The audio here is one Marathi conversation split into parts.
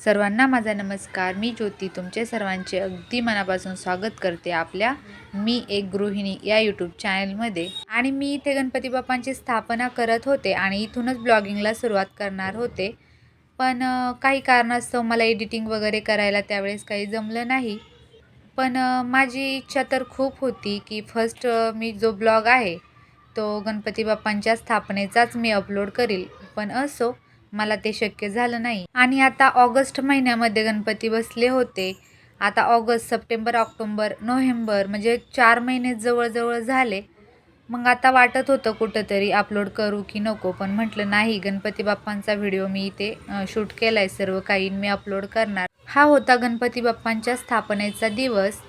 सर्वांना माझा नमस्कार. मी ज्योती. तुमचे सर्वांचे अगदी मनापासून स्वागत करते आपल्या मी एक गृहिणी या यूट्यूब चॅनलमध्ये आणि मी इथे गणपती बाप्पांची स्थापना करत होते आणि इथूनच ब्लॉगिंगला सुरुवात करणार होते. पण काही कारणास्तव मला एडिटिंग वगैरे करायला त्यावेळेस काही जमलं नाही. पण माझी इच्छा तर खूप होती की फर्स्ट मी जो ब्लॉग आहे तो गणपती बाप्पांच्या स्थापनेचाच मी अपलोड करील. पण असो मला ते शक्य झालं नाही. आणि आता ऑगस्ट महिन्यामध्ये गणपती बसले होते. आता ऑगस्ट सप्टेंबर ऑक्टोंबर नोव्हेंबर म्हणजे चार महिने जवळजवळ झाले. मग आता वाटत होतं कुठंतरी अपलोड करू की नको पण म्हटलं नाही गणपती बाप्पांचा व्हिडिओ मी इथे शूट केला आहे सर्व काही मी अपलोड करणार. हा होता गणपती बाप्पांच्या स्थापनेचा दिवस.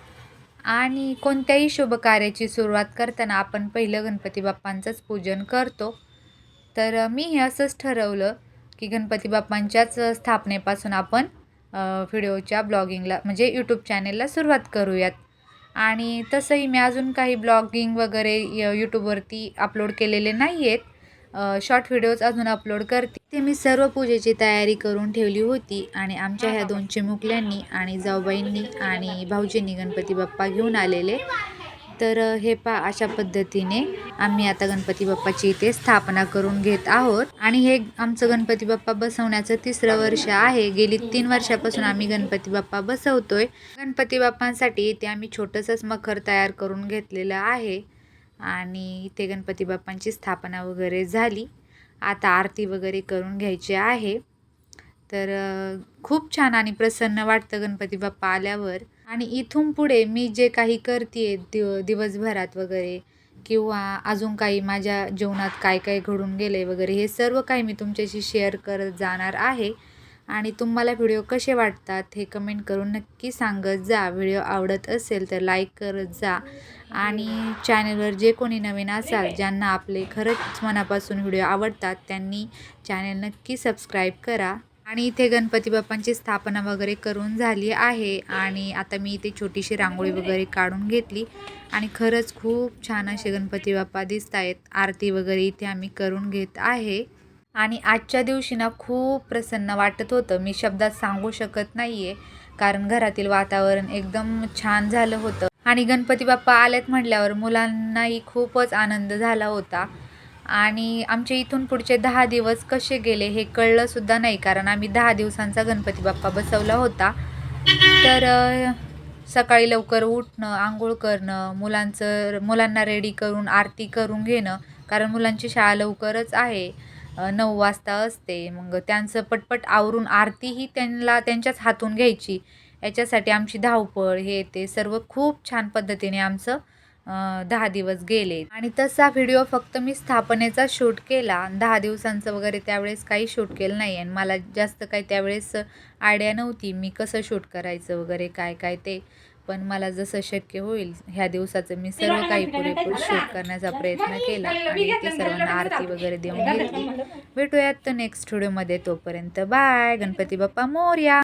आणि कोणत्याही शुभ कार्याची सुरुवात करताना आपण पहिलं गणपती बाप्पांचंच पूजन करतो. तर मी हे असंच ठरवलं की गणपती बाप्पांच्याच स्थापनेपासून आपण व्हिडिओच्या ब्लॉगिंगला म्हणजे यूट्यूब चॅनेलला सुरुवात करूयात. आणि तसंही मी अजून काही ब्लॉगिंग वगैरे य- यूट्यूबवरती अपलोड केलेले नाही आहेत शॉर्ट व्हिडिओज अजून अपलोड करते. ते मी सर्व पूजेची तयारी करून ठेवली होती आणि आमच्या ह्या दोन चिमुकल्यांनी आणि जाऊबाईंनी आणि भाऊजींनी गणपती बाप्पा घेऊन आलेले. तर हे पा अशा पद्धतीने आम्ही आता गणपती बाप्पाची इथे स्थापना करून घेत आहोत. आणि हे आमचं गणपती बाप्पा बसवण्याचं तिसरं वर्ष आहे. गेली तीन वर्षापासून आम्ही गणपती बाप्पा बसवतोय. गणपती बाप्पांसाठी इथे आम्ही छोटंसंच मखर तयार करून घेतलेलं आहे. आणि इथे गणपती बाप्पांची स्थापना वगैरे झाली. आता आरती वगैरे करून घ्यायची आहे. तर खूप छान आणि प्रसन्न वाटतं गणपती बाप्पा आल्यावर. आणि इथून पुढे मी जे काही करते दिव दिवसभरात वगैरे किंवा अजून काही माझ्या जीवनात काय काय घडून गेले वगैरे हे सर्व काही मी तुमच्याशी शेअर करत जाणार आहे. आणि तुम्हाला व्हिडिओ कसे वाटतात हे कमेंट करून नक्की सांगत जा. व्हिडिओ आवडत असेल तर लाईक करत जा. आणि चॅनलवर जे कोणी नवीन असाल ज्यांना आपले खरंच मनापासून व्हिडिओ आवडतात त्यांनी चॅनल नक्की सबस्क्राईब करा. आणि इथे गणपती बाप्पांची स्थापना वगैरे करून झाली आहे आणि आता मी इथे छोटीशी रांगोळी वगैरे काढून घेतली. आणि खरंच खूप छान असे गणपती बाप्पा दिसत आहेत. आरती वगैरे इथे आम्ही करून घेत आहे. आणि आजच्या दिवशी ना खूप प्रसन्न वाटत होतं. मी शब्दात सांगू शकत नाही आहे कारण घरातील वातावरण एकदम छान झालं होतं. आणि गणपती बाप्पा आलेत म्हटल्यावर मुलांनाही खूपच आनंद झाला होता. आणि आमचे इथून पुढचे दहा दिवस कसे गेले हे कळलं सुद्धा नाही कारण आम्ही दहा दिवसांचा गणपती बाप्पा बसवला होता. तर सकाळी लवकर उठणं आंघोळ करणं मुलांचं मुलांना रेडी करून आरती करून घेणं कारण मुलांची शाळा लवकरच आहे. नऊ वाजता असते मग त्यांचं पटपट आवरून आरतीही त्यांना त्यांच्याच हातून घ्यायची. याच्यासाठी आमची धावपळ हे ते सर्व खूप छान पद्धतीने आमचं दहा दिवस गेले. आणि तसा व्हिडिओ फक्त मी स्थापनेचा शूट केला. दहा दिवसांचं वगैरे त्यावेळेस काही शूट केलं नाही. आणि मला जास्त काही त्यावेळेस आयडिया नव्हती मी कसं शूट करायचं वगैरे काय काय ते. पण मला जसं शक्य होईल ह्या दिवसाचं मी सर्व काही पुरेपूर शूट करण्याचा प्रयत्न केला. आणि ते सर्वांना आरती वगैरे देऊन घेतली भेटूयात तर नेक्स्ट व्हिडिओमध्ये तोपर्यंत. बाय गणपती बाप्पा मोर्या.